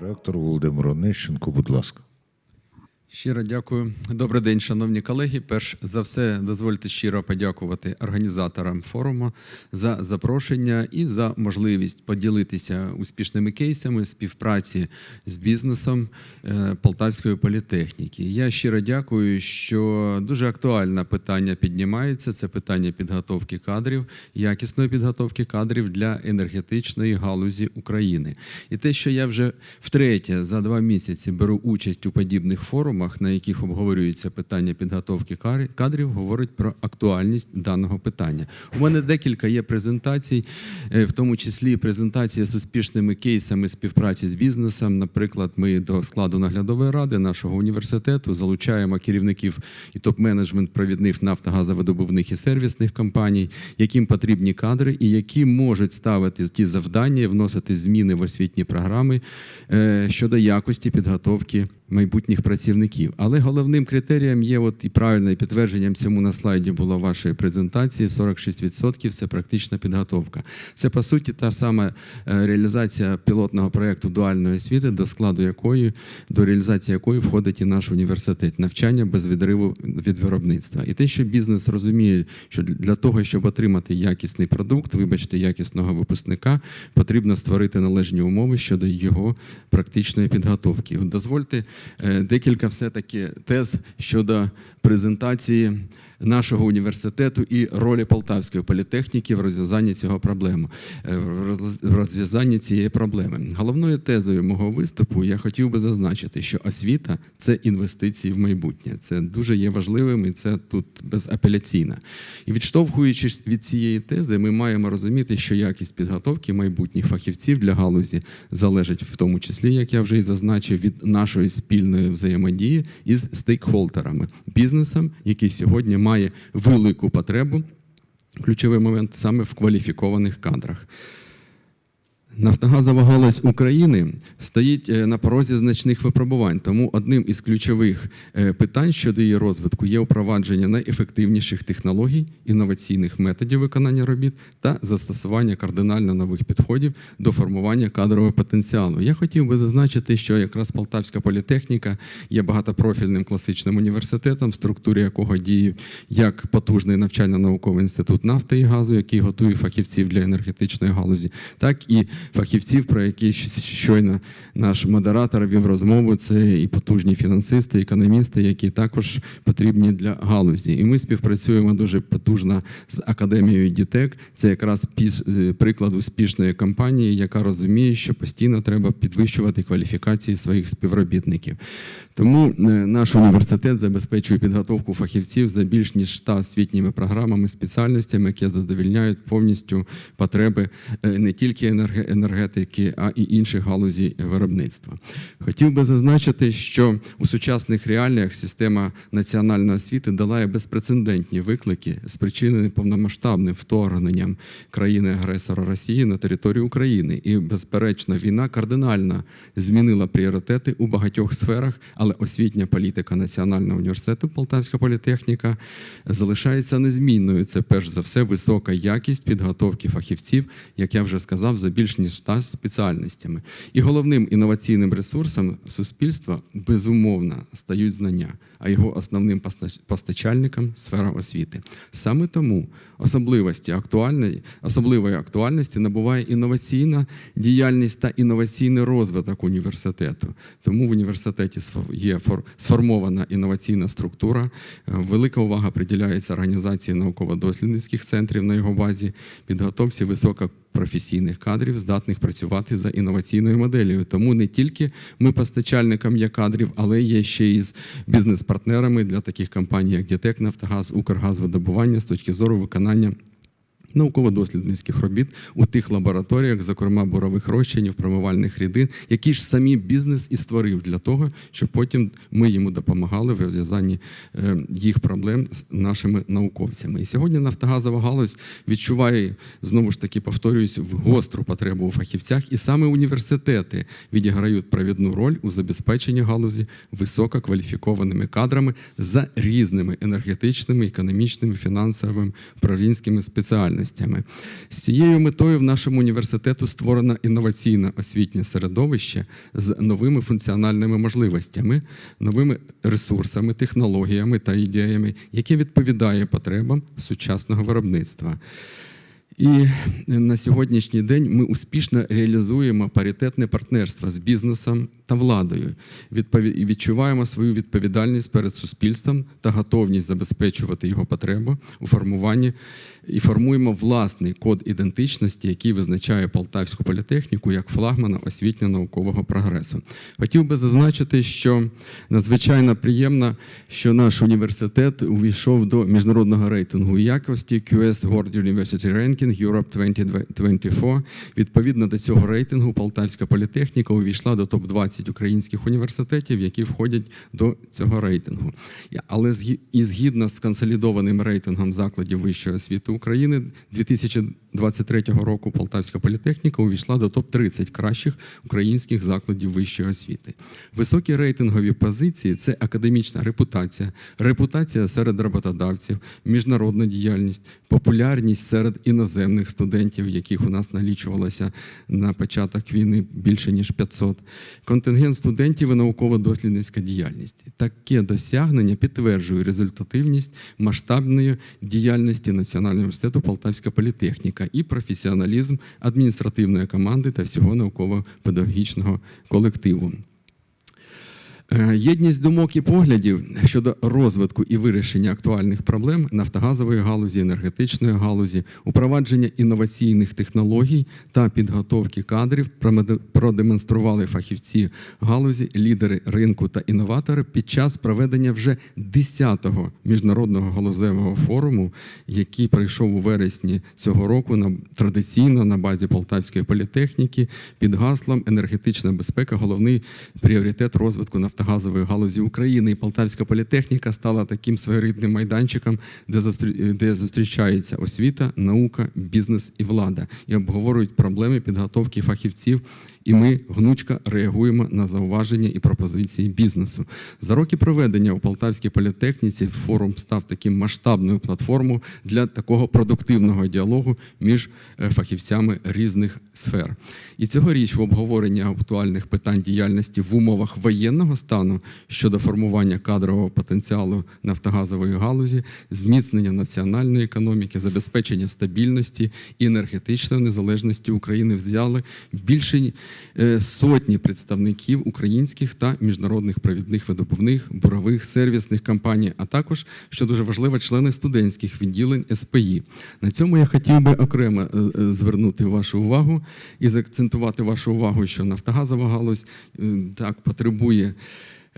Ректор Володимир Онищенко, будь ласка. Щиро дякую. Добрий день, шановні колеги. Перш за все, дозвольте щиро подякувати організаторам форуму за запрошення і за можливість поділитися успішними кейсами співпраці з бізнесом е, Полтавської політехніки. Я щиро дякую, що дуже актуальне питання піднімається. Це питання підготовки кадрів, якісної підготовки кадрів для енергетичної галузі України. І те, що я вже втретє за два місяці беру участь у подібних форумах, на яких обговорюється питання підготовки кадрів, говорить про актуальність даного питання. У мене декілька є презентацій, е, в тому числі презентація з успішними кейсами співпраці з бізнесом. Наприклад, ми до складу наглядової ради нашого університету залучаємо керівників і топ-менеджмент провідних нафтогазовидобувних і сервісних компаній, яким потрібні кадри і які можуть ставити ті завдання і вносити зміни в освітні програми е, щодо якості підготовки майбутніх працівників. Але головним критерієм є, от і правильне підтвердженням цьому на слайді було вашої презентації: 46% – це практична підготовка. Це по суті та сама е, реалізація пілотного проєкту дуальної освіти, до складу якої до реалізації якої входить і наш університет, навчання без відриву від виробництва. І те, що бізнес розуміє, що для того, щоб отримати якісний продукт, вибачте, якісного випускника, потрібно створити належні умови щодо його практичної підготовки. Дозвольте декілька все-таки тез щодо презентації нашого університету і ролі Полтавської політехніки в розв'язанні цього проблеми, е, в розв'язанні цієї проблеми. Головною тезою мого виступу я хотів би зазначити, що освіта це інвестиції в майбутнє. Це дуже є важливим, і це тут безапеляційно. І відштовхуючись від цієї тези, ми маємо розуміти, що якість підготовки майбутніх фахівців для галузі залежить в тому числі, як я вже і зазначив, від нашої спільної взаємодії із стейкхолдерами, бізнесом, який сьогодні має велику потребу. Ключовий момент саме в кваліфікованих кадрах. Нафтогазова галузь України стоїть е, на порозі значних випробувань. Тому одним із ключових е, питань щодо її розвитку є впровадження найефективніших технологій, інноваційних методів виконання робіт та застосування кардинально нових підходів до формування кадрового потенціалу. Я хотів би зазначити, що якраз Полтавська політехніка є багатопрофільним класичним університетом, в структурі якого діє як потужний навчально-науковий інститут нафти і газу, який готує фахівців для енергетичної галузі, так і фахівців, про які щойно наш модератор вів розмову. Це і потужні фінансисти, економісти, які також потрібні для галузі. І ми співпрацюємо дуже потужно з академією Дітек. Це якраз е, приклад успішної компанії, яка розуміє, що постійно треба підвищувати кваліфікації своїх співробітників. Тому е, наш університет забезпечує підготовку фахівців за більш ніж 100 освітніми програмами, спеціальностями, які задовільняють повністю потреби е, не тільки енерге- енергетики, а і інших галузей виробництва. Хотів би зазначити, що у сучасних реаліях система національної освіти долає безпрецедентні виклики, спричинені повномасштабним вторгненням країни-агресора Росії на територію України. І, безперечно, війна кардинально змінила пріоритети у багатьох сферах, але освітня політика Національного університету Полтавська політехніка залишається незмінною. Це перш за все висока якість підготовки фахівців, як я вже сказав, за більш ніж 100 спеціальностями. І головним інноваційним ресурсом суспільства безумовно стають знання, а його основним постачальником сфера освіти. Саме тому особливості актуальної, особливої актуальності набуває інноваційна діяльність та інноваційний розвиток університету. Тому в університеті є фор- сформована інноваційна структура. Е, Велика увага приділяється організації науково-дослідницьких центрів на його базі, підготовці високопрофесійних кадрів, здатних працювати за інноваційною моделлю. Тому не тільки ми постачальникам є кадрів, але є ще і з бізнес-партнерами для таких компаній, як Дітек, Нафтогаз, Укргазвидобування з точки зору виконання науково-дослідницьких робіт у тих лабораторіях, зокрема бурових розчинів, промивальних рідин, які ж самі бізнес і створив для того, щоб потім ми йому допомагали в розв'язанні е, їх проблем з нашими науковцями. І сьогодні нафтогазова галузь відчуває знову ж таки повторююсь в гостру потребу у фахівцях, і саме університети відіграють провідну роль у забезпеченні галузі висококваліфікованими кадрами за різними енергетичними, економічними, фінансовими, управлінськими спеціальностями. Спеціальностями. З цією метою в нашому університету створено інноваційне освітнє середовище з новими функціональними можливостями, новими ресурсами, технологіями та ідеями, яке відповідає потребам сучасного виробництва. І на сьогоднішній день ми успішно реалізуємо паритетне партнерство з бізнесом та владою. І відчуваємо свою відповідальність перед суспільством та готовність забезпечувати його потребу у формуванні і формуємо власний код ідентичності, який визначає Полтавську політехніку як флагмана освітньо-наукового прогресу. Хотів би зазначити, що надзвичайно приємно, що наш університет увійшов до міжнародного рейтингу якості QS World University Ranking Europe 2024. Відповідно до цього рейтингу Полтавська політехніка увійшла до топ-20 українських університетів, які входять до цього рейтингу. Але і згідно з консолідованим рейтингом закладів вищої освіти України 2023 року Полтавська політехніка увійшла до топ-30 кращих українських закладів вищої освіти. Високі рейтингові позиції це академічна репутація, репутація серед роботодавців, міжнародна діяльність, популярність серед іноземних студентів, яких у нас налічувалося на початок війни більше ніж 500, контингент студентів і науково-дослідницька діяльність. Таке досягнення підтверджує результативність масштабної діяльності Національного університету Полтавська політехніка і професіоналізм адміністративної команди та всього науково-педагогічного колективу. Е, Єдність думок і поглядів щодо розвитку і вирішення актуальних проблем нафтогазової галузі, енергетичної галузі, упровадження інноваційних технологій та підготовки кадрів продемонстрували фахівці галузі, лідери ринку та інноватори під час проведення вже 10-го міжнародного галузевого форуму, який пройшов у вересні цього року на традиційно на базі Полтавської політехніки під гаслом енергетична безпека. Головний пріоритет розвитку нафтогазової галузі України. І Полтавська політехніка стала таким своєрідним майданчиком, де де зустрічається освіта, наука, бізнес і влада, і обговорюють проблеми підготовки фахівців. І ми гнучко реагуємо на зауваження і пропозиції бізнесу. За роки проведення у Полтавській політехніці форум став таким масштабною платформою для такого продуктивного діалогу між е, фахівцями різних сфер. І цьогоріч в обговоренні актуальних питань діяльності в умовах воєнного стану щодо формування кадрового потенціалу нафтогазової галузі, зміцнення національної економіки, забезпечення стабільності і енергетичної незалежності України взяли більше сотні представників українських та міжнародних провідних видобувних, бурових, сервісних компаній, а також, що дуже важливо, члени студентських відділень СПІ. На цьому я хотів би окремо е, е, звернути вашу увагу і заакцентувати вашу увагу, що нафтогазова галузь е, так потребує.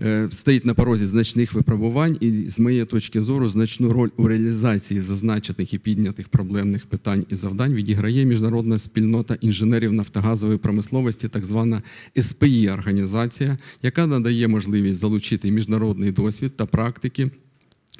Е, Стоїть на порозі значних випробувань, і з моєї точки зору значну роль у реалізації зазначених і піднятих проблемних питань і завдань відіграє міжнародна спільнота інженерів нафтогазової промисловості, так звана СПІ організація, яка надає можливість залучити міжнародний досвід та практики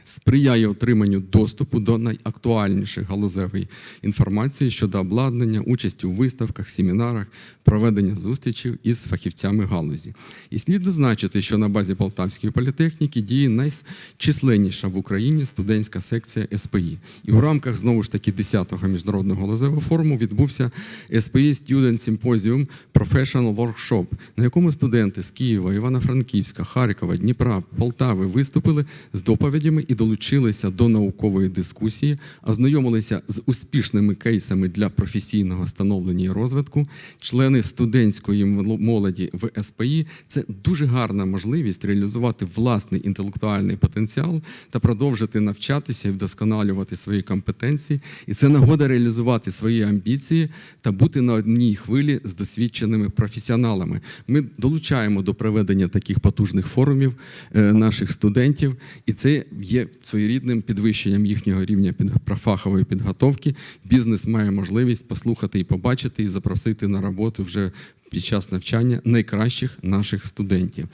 сприяє отриманню доступу до найактуальніших галузевої інформації щодо обладнання, участі у виставках, семінарах, проведення зустрічей із фахівцями галузі. І слід зазначити, що на базі Полтавської політехніки діє найчисленніша в Україні студентська секція СПІ. І у рамках знову ж таки 10-го міжнародного галузевого форуму відбувся SPE Student Symposium Professional Workshop, на якому студенти з Києва, Івано-Франківська, Харкова, Дніпра, Полтави виступили з доповідями і долучилися до наукової дискусії, ознайомилися з успішними кейсами для професійного становлення і розвитку. Члени студентської молоді в СПІ це дуже гарна можливість реалізувати власний інтелектуальний потенціал та продовжити навчатися і вдосконалювати свої компетенції. І це нагода реалізувати свої амбіції та бути на одній хвилі з досвідченими професіоналами. Ми долучаємо до проведення таких потужних форумів е, наших студентів, і це є своєрідним підвищенням їхнього рівня фахової підготовки. Бізнес має можливість послухати і побачити, і запросити на роботу вже під час навчання найкращих наших студентів.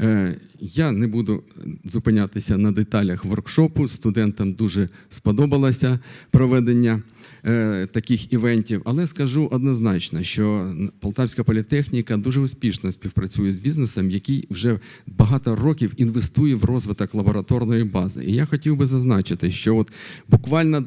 Е, Я не буду зупинятися на деталях воркшопу. Студентам дуже сподобалося проведення е, таких івентів, але скажу однозначно, що Полтавська політехніка дуже успішно співпрацює з бізнесом, який вже багато років інвестує в розвиток лабораторної бази. І я хотів би зазначити, що от буквально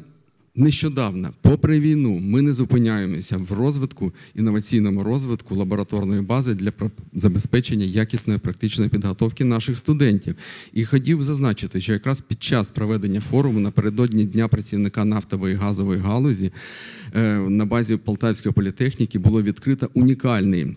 Нещодавно, попри війну, ми не зупиняємося в розвитку, інноваційному розвитку лабораторної бази для забезпечення якісної практичної підготовки наших студентів. І хотів зазначити, що якраз під час проведення форуму напередодні Дня працівника нафтової і газової галузі е, на базі Полтавської політехніки було відкрито унікальний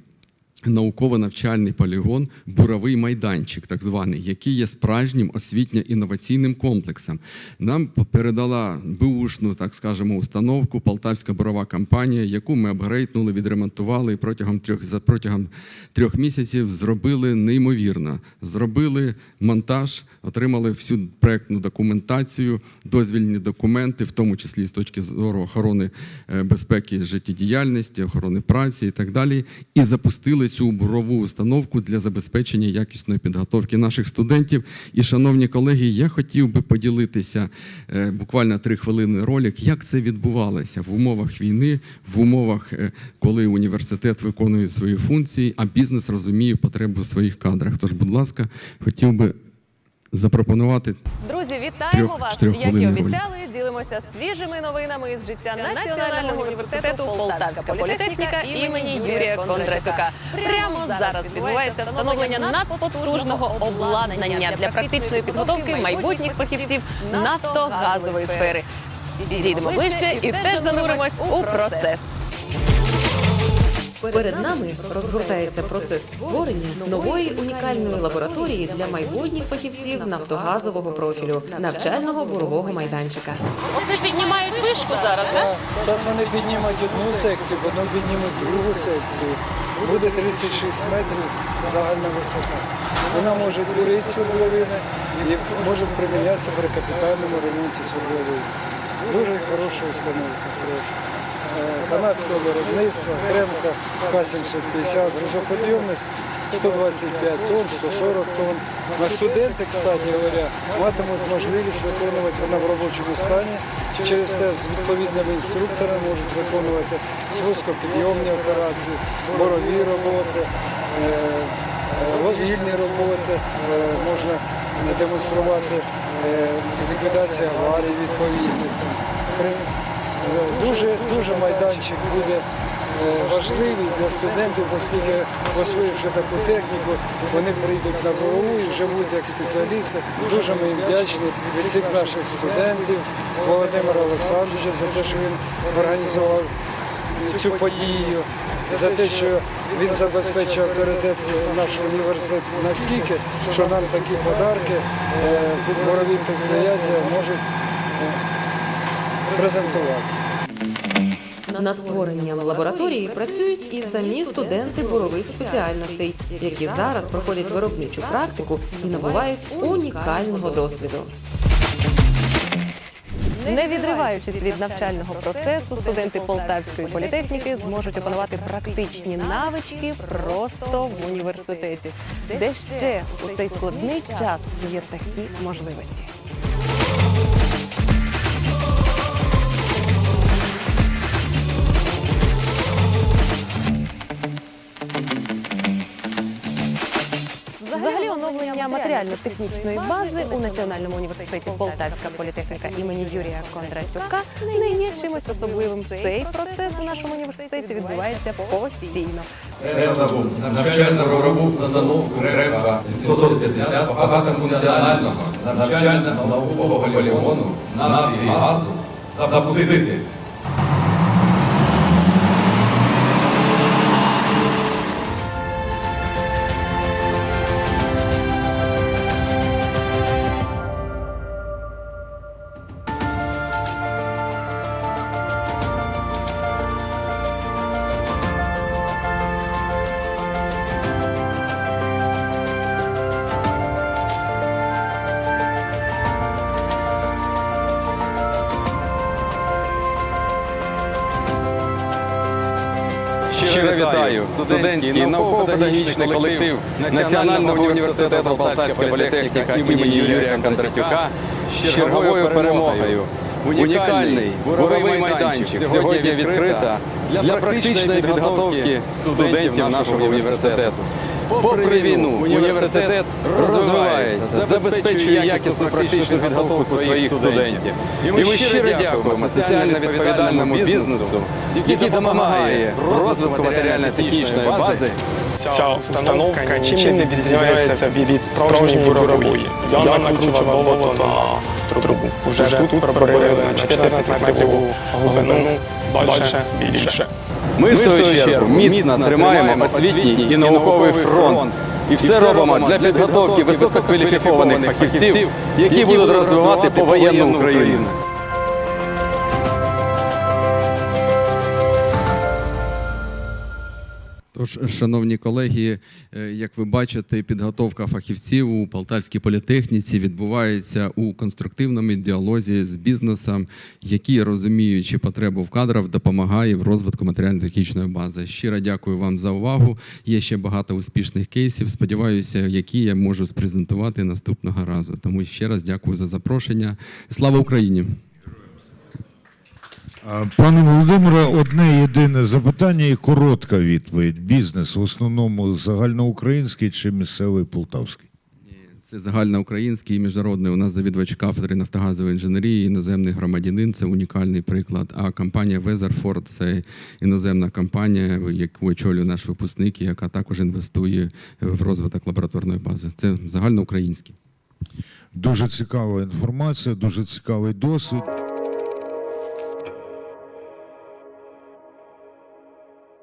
науково-навчальний полігон Буровий майданчик, так званий, який є справжнім освітньо-інноваційним комплексом. Нам передала бушну, так скажемо, установку Полтавська бурова компанія, яку ми апгрейднули, відремонтували і протягом трьох за протягом трьох місяців зробили неймовірно. Зробили монтаж, отримали всю проектну документацію, дозвільні документи, в тому числі з точки зору охорони е, безпеки життєдіяльності, охорони праці і так далі, і запустили цю бурову установку для забезпечення якісної підготовки наших студентів. І, шановні колеги, я хотів би поділитися е, буквально три хвилини ролик, як це відбувалося в умовах війни, в умовах, е, коли університет виконує свої функції, а бізнес розуміє потребу в своїх кадрах. Тож, будь ласка, хотів би запропонувати Друзі, вітаємо Трьох- вас! Як і обіцяли, ділимося свіжими новинами з життя Національного університету Полтавська політехніка імені Юрія Кондратюка. Прямо зараз відбувається встановлення надпотужного обладнання для практичної підготовки майбутніх фахівців нафтогазової сфери. Підійдемо ближче і теж зануримось у процес. Перед нами розгортається процес створення нової унікальної лабораторії для майбутніх фахівців нафтогазового профілю навчального бурового майданчика. Оце піднімають вишку зараз, так? Зараз вони піднімуть одну секцію, потім піднімуть другу секцію. Буде 36 метрів загальна висота. Вона може курити свердловини і може примінятися при капітальному ремонті свердловин. Дуже хороша установка, хороша. Канадського виробництва, кремка К-750, грузоподйомність 125 тонн, 140 тонн. На студенти, кстати говоря, матимуть можливість виконувати вона в робочому стані. Через те з відповідними інструкторами можуть виконувати спускопідйомні операції, борові роботи, е, е, роботи, е, можна демонструвати ліквідацію аварій відповідних. Дуже, дуже майданчик буде е, важливий для студентів, оскільки освоївши таку техніку, вони прийдуть на БОУ і будуть як спеціалісти. Дуже ми їм вдячні від всіх наших студентів, Володимира Олександровича за те, що він організував цю подію, за те, що він забезпечує авторитет нашого університету наскільки, що нам такі подарки е, під борові підприємства можуть е, презентувати. Над створенням лабораторії працюють і самі студенти бурових спеціальностей, які зараз проходять виробничу практику і набувають унікального досвіду. Не відриваючись від навчального процесу, студенти Полтавської політехніки зможуть опанувати практичні навички просто в університеті, де ще у цей складний час є такі можливості. Оновлення матеріально-технічної бази у Національному університеті Полтавська політехніка імені Юрія Кондратюка є чимось особливим. Цей процес у нашому університеті відбувається постійно. Стендову навчально-робову установку РЕКа 750 багатофункціонального навчально-наукового полігону нафти і газу запустити. Щиро вітаю студентський науково-педагогічний колектив Національного університету Полтавська політехніка імені Юрія Кондратюка з черговою перемогою. Унікальний буровий майданчик сьогодні відкрита для практичної підготовки студентів нашого університету. Попри війну, університет розвивається, забезпечує якісну практичну підготовку своїх студентів. І ми щиро дякуємо соціально відповідальному бізнесу, який допомагає розвитку матеріально-технічної бази Ця установка нічим не відрізняється від справжньої бурової. Я накручував болото на трубу. Уже тут пробили на 14 метрів глибину, далі більше. Ми, в свою чергу, міцно тримаємо освітній і науковий фронт. І все робимо для підготовки висококваліфікованих фахівців, які будуть розвивати повоєнну Україну. Тож, шановні колеги, е, як ви бачите, підготовка фахівців у Полтавській політехніці відбувається у конструктивному діалозі з бізнесом, який, розуміючи потребу в кадрах, допомагає в розвитку матеріально-технічної бази. Щиро дякую вам за увагу. Є ще багато успішних кейсів. Сподіваюся, які я можу спрезентувати наступного разу. Тому ще раз дякую за запрошення. Слава Україні! Пане Володимире, одне єдине запитання і коротка відповідь. Бізнес в основному загальноукраїнський чи місцевий полтавський? Це загальноукраїнський і міжнародний. У нас завідувач кафедри нафтогазової інженерії, іноземний громадянин. Це унікальний приклад. А компанія Weatherford – це іноземна компанія, яку очолює наш випускник, і яка також інвестує в розвиток лабораторної бази. Це загальноукраїнський. Дуже цікава інформація, дуже цікавий досвід.